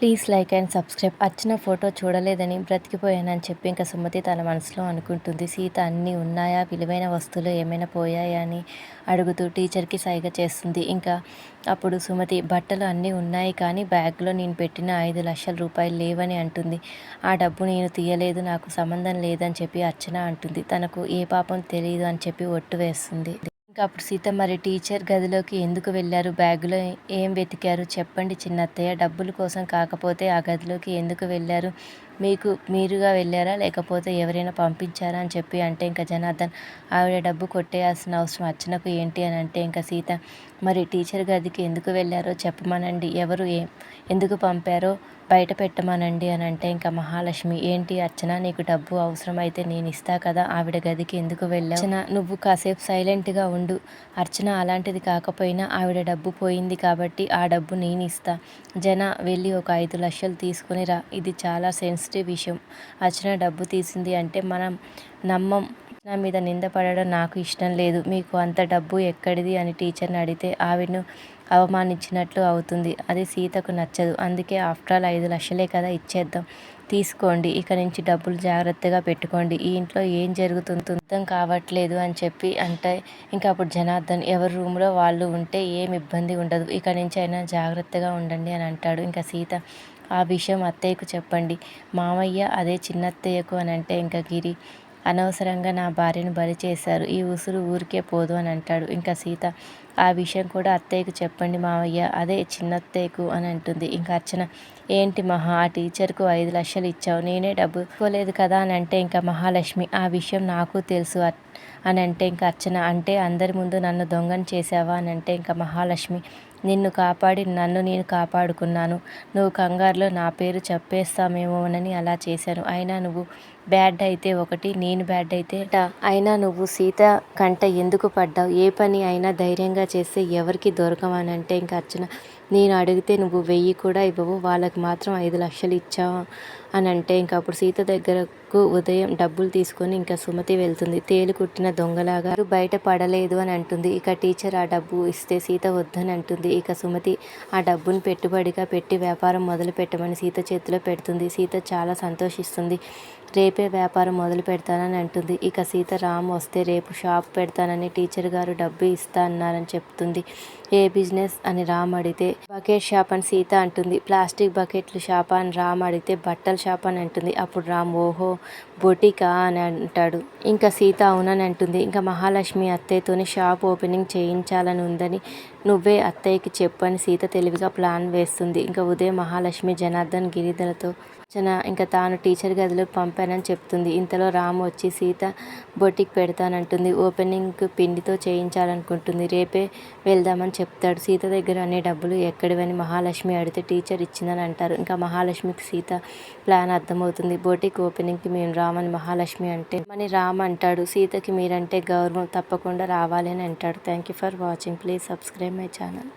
Please like and subscribe. వచ్చిన photo చూడలేదని బ్రతికిపోయానని చెప్పి ఇంకా సుమతి తన మనసులో అనుకుంటుంది. సీత అన్నీ ఉన్నాయా? విలువైన వస్తువులు ఏమైనా పోయాయా అని అడుగుతూ టీచర్కి సైగ చేస్తుంది. ఇంకా అప్పుడు సుమతి బట్టలు అన్నీ ఉన్నాయి కానీ బ్యాగ్లో నేను పెట్టిన ఐదు లక్షల రూపాయలు లేవని అంటుంది. ఆ డబ్బు నేను తీయలేదు నాకు సంబంధం లేదని చెప్పి అర్చన అంటుంది. తనకు ఏ పాపం తెలియదు అని చెప్పి ఒట్టు వేస్తుంది. ఇంకా అప్పుడు సీత మరి టీచర్ గదిలోకి ఎందుకు వెళ్ళారు? బ్యాగులో ఏం వెతికారు? చెప్పండి చిన్నత్తయ్య. డబ్బుల కోసం కాకపోతే ఆ గదిలోకి ఎందుకు వెళ్ళారు? మీకు మీరుగా వెళ్ళారా? లేకపోతే ఎవరైనా పంపించారా అని చెప్పి అంటే ఇంకా జనార్దన్ ఆవిడ డబ్బు కొట్టేయాల్సిన అవసరం అర్చనకు ఏంటి అని అంటే ఇంకా సీత మరి టీచర్ గదికి ఎందుకు వెళ్ళారో చెప్పమనండి. ఎవరు ఏ ఎందుకు పంపారో బయట పెట్టమనండి అని అంటే ఇంకా మహాలక్ష్మి ఏంటి అర్చన నీకు డబ్బు అవసరమైతే నేను ఇస్తా కదా ఆవిడ గదికి ఎందుకు వెళ్ళావు? అర్చన నువ్వు కాసేపు సైలెంట్గా ఉండు. అర్చన అలాంటిది కాకపోయినా ఆవిడ డబ్బు పోయింది కాబట్టి ఆ డబ్బు నేను ఇస్తా. జన వెళ్ళి ఒక ఐదు లక్షలు తీసుకుని రా. ఇది చాలా సెన్స్ నెక్స్ట్ విషయం అర్చన డబ్బు తీసింది అంటే మనం నమ్మం. నా మీద నింద పడడం నాకు ఇష్టం లేదు. మీకు అంత డబ్బు ఎక్కడిది? అని టీచర్ని అడిగితే ఆవిడను అవమానించినట్లు అవుతుంది. అది సీతకు నచ్చదు. అందుకే ఆఫ్టర్ ఆల్ ఐదు లక్షలే కదా ఇచ్చేద్దాం. తీసుకోండి. ఇక నుంచి డబ్బులు జాగ్రత్తగా పెట్టుకోండి. ఈ ఇంట్లో ఏం జరుగుతుందో? అర్థం కావట్లేదు అని చెప్పి అంటే ఇంకా అప్పుడు జనార్దన్ ఎవరి రూమ్లో వాళ్ళు ఉంటే ఏం ఇబ్బంది ఉండదు. ఇక నుంచి అయినా జాగ్రత్తగా ఉండండి అని అంటాడు. ఇంకా సీత ఆ విషయం అత్తయ్యకు చెప్పండి. మామయ్య అదే చిన్నత్తయ్యకు అని అంటే ఇంకా గిరి. అనవసరంగా నా భార్యను బలి చేశారు. ఈ ఉసురు ఊరికే పోదు అని అంటాడు. ఇంకా సీత ఆ విషయం కూడా అత్తయ్యకు చెప్పండి మావయ్య అదే చిన్నత్తయ్యకు అని అంటుంది. ఇంకా అర్చన ఏంటి మహా ఆ టీచర్కు ఐదు లక్షలు ఇచ్చావు. నేనే డబ్బు ఇవ్వలేదు కదా అని అంటే ఇంకా మహాలక్ష్మి ఆ విషయం నాకు తెలుసు అని అంటే ఇంకా అర్చన అంటే అందరి ముందు నన్ను దొంగను చేసావా అని అంటే ఇంకా మహాలక్ష్మి నిన్ను కాపాడి నన్ను నేను కాపాడుకున్నాను. నువ్వు కంగారులో నా పేరు చెప్పేస్తామేమోనని అలా చేశాను. అయినా నువ్వు బ్యాడ్ అయితే ఒకటి నేను బ్యాడ్ అయితే అయినా నువ్వు సీత కంట ఎందుకు పడ్డావు? ఏ పని అయినా ధైర్యంగా చేస్తే ఎవరికి దొరకవనంటే ఇంక ఇంకా అర్చన నేను అడిగితే నువ్వు వెయ్యి కూడా ఇవ్వవు వాళ్ళకి మాత్రం ఐదు లక్షలు ఇచ్చావు అని అంటే ఇంకా అప్పుడు సీత దగ్గరకు ఉదయం డబ్బులు తీసుకొని ఇంకా సుమతి వెళ్తుంది. తేలు కుట్టిన దొంగలాగా బయట పడలేదు అని అంటుంది. ఇక టీచర్ ఆ డబ్బు ఇస్తే సీత వద్దని అంటుంది. ఇక సుమతి ఆ డబ్బును పెట్టుబడిగా పెట్టి వ్యాపారం మొదలు పెట్టమని సీత చేతిలో పెడుతుంది. సీత చాలా సంతోషిస్తుంది. రేపే వ్యాపారం మొదలు పెడతానని అంటుంది. ఇక సీత రామ్ వస్తే రేపు షాప్ పెడతానని టీచర్ గారు డబ్బు ఇస్తా అన్నారని చెప్తుంది. ఏ బిజినెస్ అని రామ్ అడిగితే బకెట్ షాప్ అని సీత అంటుంది. ప్లాస్టిక్ బకెట్లు షాప్ అని రామ్ అడిగితే బట్టల షాప్ అని అంటుంది. అప్పుడు రామ్ ఓహో బొటికా అని అంటాడు. ఇంకా సీత అవునని అంటుంది. ఇంకా మహాలక్ష్మి అత్తయ్యతోనే షాప్ ఓపెనింగ్ చేయించాలని ఉందని నువ్వే అత్తయ్యకి చెప్పని సీత తెలివిగా ప్లాన్ వేస్తుంది. ఇంకా ఉదయం మహాలక్ష్మి జనార్దన్ గిరిధలతో అర్చన ఇంకా తాను టీచర్ గదిలోకి పంపానని చెప్తుంది. ఇంతలో రాము వచ్చి సీత బొటిక్ పెడతానంటుంది. ఓపెనింగ్ పిండితో చేయించాలనుకుంటుంది. రేపే వెళ్దామని చెప్తాడు. సీత దగ్గర అనే డబ్బులు ఎక్కడివని మహాలక్ష్మి అడిగితే టీచర్ ఇచ్చిందని అంటారు. ఇంకా మహాలక్ష్మికి సీత ప్లాన్ అర్థమవుతుంది. బొటిక్ ఓపెనింగ్కి మేము రామని మహాలక్ష్మి అంటే మని రామ్ అంటాడు. సీతకి మీరంటే గౌరవం తప్పకుండా రావాలి అని అంటాడు. Thank you for watching please subscribe my channel